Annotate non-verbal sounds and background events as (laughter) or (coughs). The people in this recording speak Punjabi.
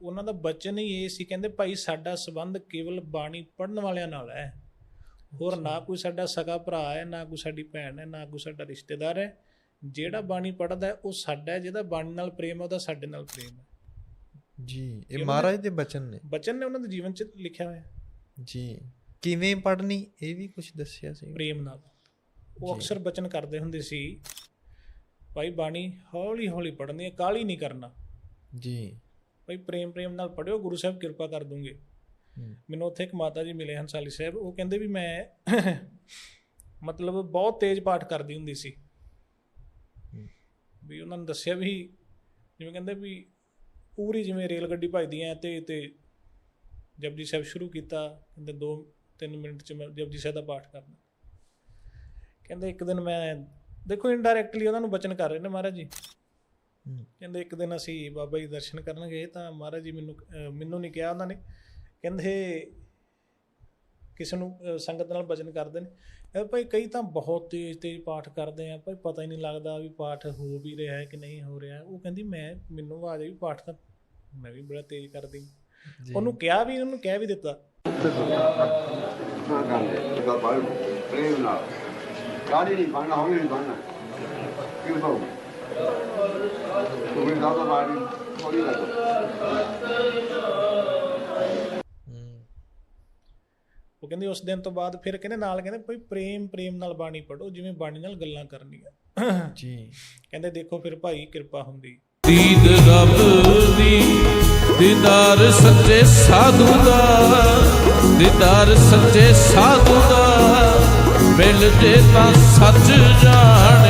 ਉਹਨਾਂ ਦਾ ਬਚਨ ਹੀ ਇਹ ਸੀ ਕਹਿੰਦੇ ਭਾਈ ਸਾਡਾ ਸਬੰਧ ਕੇਵਲ ਬਾਣੀ ਪੜਨ ਵਾਲਿਆਂ ਨਾਲ ਹੈ। ਹੋਰ ਨਾ ਕੋਈ ਸਾਡਾ ਸਗਾ ਭਰਾ ਹੈ ਨਾ ਕੋਈ ਸਾਡੀ ਭੈਣ ਹੈ ਨਾ ਕੋਈ ਸਾਡਾ ਰਿਸ਼ਤੇਦਾਰ ਹੈ। ਜਿਹੜਾ ਬਾਣੀ ਪੜਦਾ ਉਹ ਸਾਡਾ ਹੈ ਜਿਹਦਾ ਬਾਣੀ ਨਾਲ ਪ੍ਰੇਮ ਹੈ ਉਹਦਾ ਸਾਡੇ ਨਾਲ ਪ੍ਰੇਮ ਹੈ। ਜੀ ਇਹ ਮਹਾਰਾਜ ਦੇ ਬਚਨ ਨੇ। ਬਚਨ ਨੇ ਉਹਨਾਂ ਦੇ ਜੀਵਨ 'ਚ ਲਿਖਿਆ ਹੋਇਆ। ਜੀ ਕਿਵੇਂ ਪੜਨੀ ਇਹ ਵੀ ਕੁਝ ਦੱਸਿਆ ਸੀ। ਪ੍ਰੇਮ ਨਾਲ। ਉਹ। ਅਕਸਰ ਬਚਨ ਕਰਦੇ ਹੁੰਦੇ ਸੀ ਭਾਈ ਬਾਣੀ ਹੌਲੀ ਹੌਲੀ ਪੜ੍ਹਨੀ ਹੈ ਕਾਲੀ ਨਹੀਂ ਕਰਨਾ। ਜੀ। ਭਾਈ ਪ੍ਰੇਮ ਪ੍ਰੇਮ ਨਾਲ ਪੜਿਓ ਗੁਰੂ ਸਾਹਿਬ ਕਿਰਪਾ ਕਰ ਦੂੰਗੇ। ਮੈਨੂੰ ਉੱਥੇ ਇੱਕ ਮਾਤਾ ਜੀ ਮਿਲੇ ਹੰਸਾਲੀ ਸਾਹਿਬ ਉਹ ਕਹਿੰਦੇ ਵੀ ਮੈਂ (coughs) ਮਤਲਬ ਬਹੁਤ ਤੇਜ਼ ਪਾਠ ਕਰਦੀ ਹੁੰਦੀ ਸੀ। ਵੀ ਉਹਨਾਂ ਨੇ ਦੱਸਿਆ ਵੀ ਜਿਵੇਂ ਕਹਿੰਦੇ ਵੀ ਪੂਰੀ ਜਿਵੇਂ ਰੇਲ ਗੱਡੀ ਭਜਦੀ ਐ ਤੇ ਤੇ ਜਪਜੀ ਸਾਹਿਬ ਸ਼ੁਰੂ ਕੀਤਾ ਕਹਿੰਦੇ 2 3 ਮਿੰਟ ਚ ਮੈਂ ਜਪਜੀ ਸਾਹਿਬ ਦਾ ਪਾਠ ਕਰਨਾ। ਕਹਿੰਦੇ ਇੱਕ ਦਿਨ ਮੈਂ ਦੇਖੋ ਇਨਡਾਇਰੈਕਟਲੀ ਉਹਨਾਂ ਨੂੰ ਬਚਨ ਕਰ ਰਹੇ ਨੇ ਮਹਾਰਾਜ ਜੀ। ਕਹਿੰਦੇ ਇੱਕ ਦਿਨ ਅਸੀਂ ਬਾਬਾ ਜੀ ਦਰਸ਼ਨ ਕਰਨ ਗਏ ਤਾਂ ਮਹਾਰਾਜ ਜੀ ਮੈਨੂੰ ਮੈਨੂੰ ਨਹੀਂ ਕਿਹਾ ਉਹਨਾਂ ਨੇ। ਕਹਿੰਦੇ ਕਿਸੇ ਨੂੰ ਸੰਗਤ ਨਾਲ ਭਜਨ ਕਰਦੇ ਨੇ। ਇਹ ਭਾਈ ਕਈ ਤਾਂ ਬਹੁਤ ਤੇਜ਼ ਤੇਜ਼ ਪਾਠ ਕਰਦੇ ਆ ਭਾਈ ਪਤਾ ਹੀ ਨਹੀਂ ਲੱਗਦਾ ਵੀ ਪਾਠ ਹੋ ਵੀ ਰਿਹਾ ਹੈ ਕਿ ਨਹੀਂ ਹੋ ਰਿਹਾ। ਉਹ ਕਹਿੰਦੀ ਮੈਂ ਮੈਨੂੰ ਆਵਾਜ਼ ਆਈ ਪਾਠ ਤਾਂ ਮੈਂ ਵੀ ਬੜਾ ਤੇਜ਼ ਕਰਦੀ ਉਹਨੂੰ ਕਿਹਾ ਵੀ ਉਹਨੂੰ ਕਹਿ ਵੀ ਦਿੱਤਾ। ਪ੍ਰੇਮ ਨਾਲ। ਕਾਹਦੀ ਨਹੀਂ ਬਣਨਾ ਹੌਲੀ ਨਹੀਂ ਬਣਨਾ। ਕਿਉਂ ਦਾ ਬਾਣੀ ਲੱਗੋ ਉਹ ਕਹਿੰਦੇ ਉਸ ਦਿਨ ਤੋਂ ਬਾਅਦ ਫਿਰ ਕਹਿੰਦੇ ਨਾਲ ਕਹਿੰਦੇ ਭਾਈ ਪ੍ਰੇਮ ਪ੍ਰੇਮ ਨਾਲ ਬਾਣੀ ਪੜੋ ਜਿਵੇਂ ਬਾਣੀ ਨਾਲ ਗੱਲਾਂ ਕਰਨੀਆਂ। ਜੀ। ਕਹਿੰਦੇ ਦੇਖੋ ਫਿਰ ਭਾਈ ਕਿਰਪਾ ਹੁੰਦੀ। ਦੀਦ ਰੱਬ ਦੀ ਦੀਦਾਰ ਸੱਚੇ ਸਾਧੂ ਦਾ। ਦੀਦਾਰ ਸੱਚੇ ਸਾਧੂ ਦਾ ਮਿਲ ਜੇ ਤਾਂ ਸੱਚ ਜਾਣਿਓ